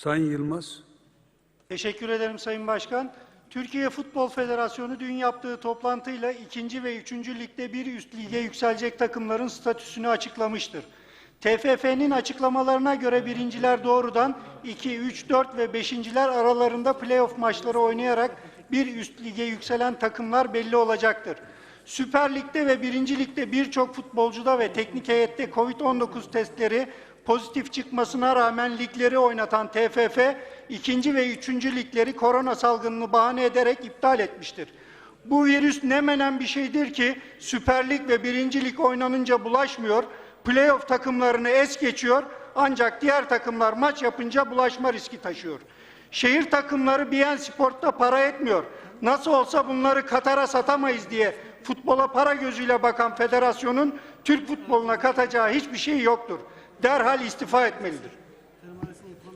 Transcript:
Sayın Yılmaz. Teşekkür ederim Sayın Başkan. Türkiye Futbol Federasyonu dün yaptığı toplantıyla ikinci ve üçüncü ligde bir üst lige yükselecek takımların statüsünü açıklamıştır. TFF'nin açıklamalarına göre birinciler doğrudan 2, 3, 4 ve beşinciler aralarında playoff maçları oynayarak bir üst lige yükselen takımlar belli olacaktır. Süper Lig'de ve Birinci Lig'de birçok futbolcuda ve teknik heyette Covid-19 testleri pozitif çıkmasına rağmen ligleri oynatan TFF, ikinci ve üçüncü ligleri korona salgınını bahane ederek iptal etmiştir. Bu virüs ne menen bir şeydir ki Süper Lig ve Birinci Lig oynanınca bulaşmıyor, playoff takımlarını es geçiyor ancak diğer takımlar maç yapınca bulaşma riski taşıyor. Şehir takımları Biyen Sport'ta para etmiyor. Nasıl olsa bunları Katar'a satamayız diye futbola para gözüyle bakan federasyonun Türk futboluna katacağı hiçbir şey yoktur. Derhal istifa etmelidir.